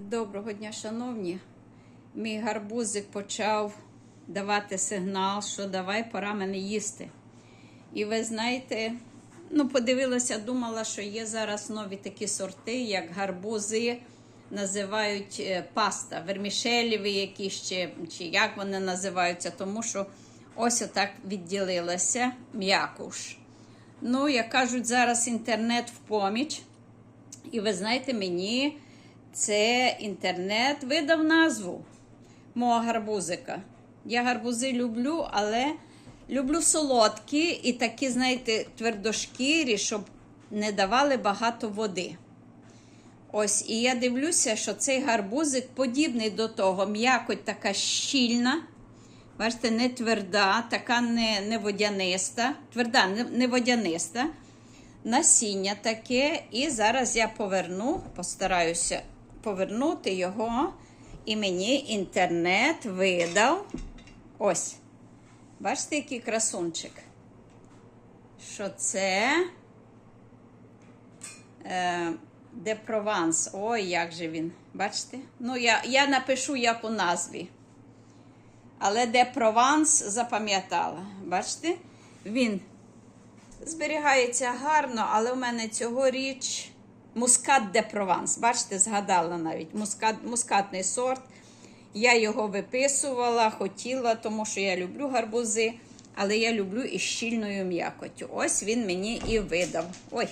Доброго дня, шановні. Мій гарбузик почав давати сигнал, що давай пора мене їсти. І ви знаєте, ну, подивилася, думала, що є зараз нові такі сорти, як гарбузи, називають е, паста, вермішелєві якісь чи, чи як вони називаються, тому що ось отак відділилася м'якуш. Ну, як кажуть, зараз інтернет в поміч. І ви знаєте, мені це інтернет видав назву мого гарбузика. Я гарбузи люблю, але люблю солодкі і такі, знаєте, твердошкірі, щоб не давали багато води. Ось, і я дивлюся, що цей гарбузик подібний до того. М'якоть така щільна. Бачите, не тверда, така не, не водяниста, тверда, не, не водяниста. Насіння таке. І зараз я поверну, постараюся повернути його. І мені інтернет видав. Ось. Бачите, який красунчик? Що це? Е, Де Прованс. Ой, як же він. Бачите? Ну, я, я напишу, як у назві. Але де Прованс запам'ятала. Бачите? Він зберігається гарно, але у мене цьогоріч мускат де Прованс. Бачите, згадала навіть мускат, мускатний сорт. Я його виписувала, хотіла, тому що я люблю гарбузи, але я люблю із щільною м'якоттю. Ось він мені і видав. Ой,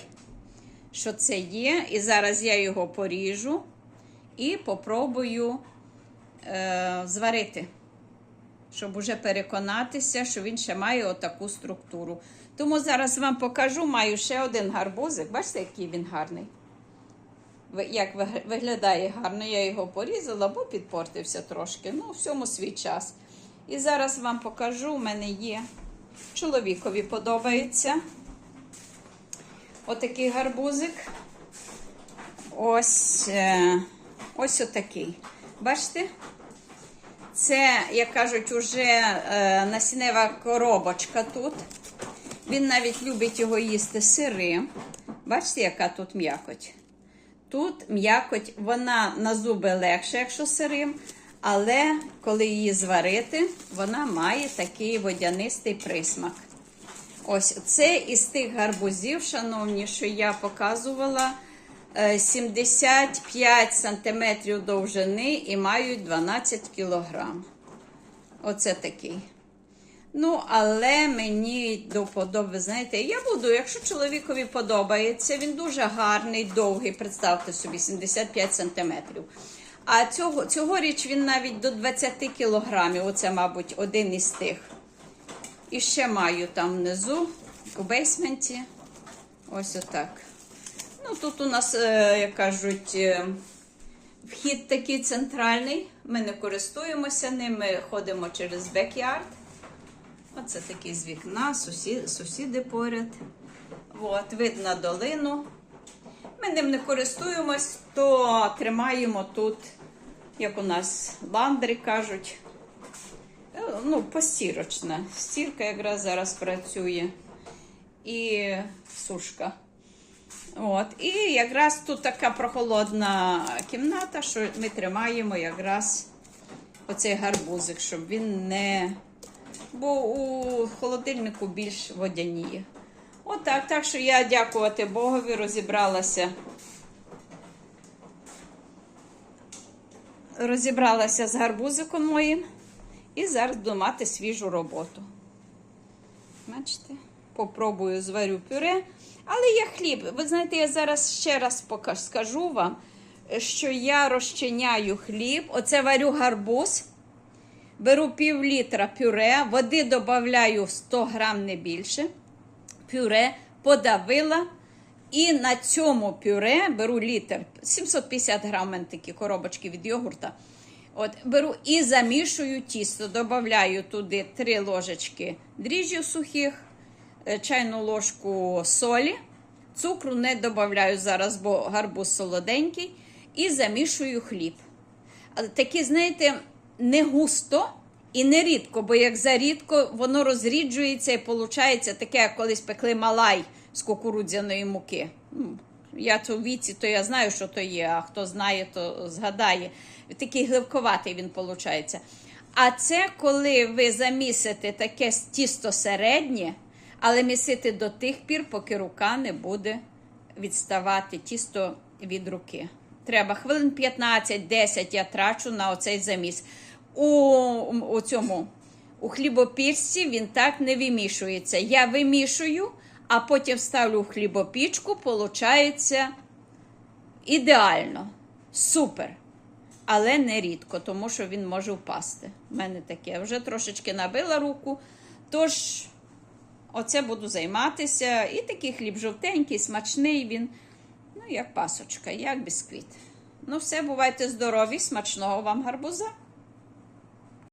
що це є. І зараз я його поріжу і попробую е, зварити щоб уже переконатися, що він ще має отаку структуру. Тому зараз вам покажу, маю ще один гарбузик. Бачите, який він гарний? Як виглядає гарно, я його порізала, бо підпортився трошки. Ну, всьому свій час. І зараз вам покажу, у мене є. Чоловікові подобається. Отакий гарбузик. Ось, е, ось отакий. Бачите? Це, як кажуть, уже е, насінева коробочка тут. Він навіть любить його їсти сирим. Бачите, яка тут м'якоть? Тут м'якоть, вона на зуби легше, якщо сирим, але коли її зварити, вона має такий водянистий присмак. Ось це із тих гарбузів, шановні, що я показувала. е, 75 сантиметрів довжини і мають 12 кілограм. Оце такий. Ну, але мені до вподоби, знаєте, я буду, якщо чоловікові подобається, він дуже гарний, довгий, представте собі, 75 сантиметрів. А цього, цьогоріч він навіть до 20 кілограмів. Оце, мабуть, один із тих. І ще маю там внизу, у бейсменті. Ось отак. Ну, тут у нас, е, як кажуть, е, вхід такий центральний. Ми не користуємося ним, ми ходимо через бекярд. Оце такий з вікна, сусід, сусіди поряд. От, видно долину. Ми ним не користуємось, то тримаємо тут, як у нас ландри кажуть. Е, Ну, постірочна. Стірка якраз зараз працює. І сушка. От. І якраз тут така прохолодна кімната, що ми тримаємо якраз оцей гарбузик, щоб він не. Бо у холодильнику більш водяніє. Отак. Так що я дякувати Богові, розібралася. Розібралася з гарбузиком моїм і зараз буду мати свіжу роботу. Бачите? Попробую зварю пюре. Але є хліб. Ви знаєте, я зараз ще раз скажу вам, що я розчиняю хліб. Оце варю гарбуз. Беру пів літра пюре, води додаю 100 грам не більше. Пюре подавила. І на цьому пюре беру літр, 750 грам такі коробочки від йогурта. От, беру і замішую тісто, додаю туди 3 ложечки дріжджів сухих, е, чайну ложку солі. Цукру не додаю зараз, бо гарбуз солоденький. І замішую хліб. Такі, знаєте, не густо і не рідко, бо як зарідко, воно розріджується і виходить таке, як колись пекли малай з кукурудзяної муки. Я то в віці, то я знаю, що то є, а хто знає, то згадає. Такий гливковатий він виходить. А це коли ви замісите таке тісто середнє, але місити до тих пір, поки рука не буде відставати тісто від руки. Треба хвилин 15-10 я трачу на оцей заміс. У, у цьому у хлібопічці він так не вимішується. Я вимішую, а потім ставлю в хлібопічку, получається ідеально. Супер. Але не рідко, тому що він може впасти. У мене таке. Вже трошечки набила руку. Тож, оце буду займатися. І такий хліб жовтенький, смачний він. Ну, як пасочка, як бісквіт. Ну, все, бувайте здорові, смачного вам гарбуза.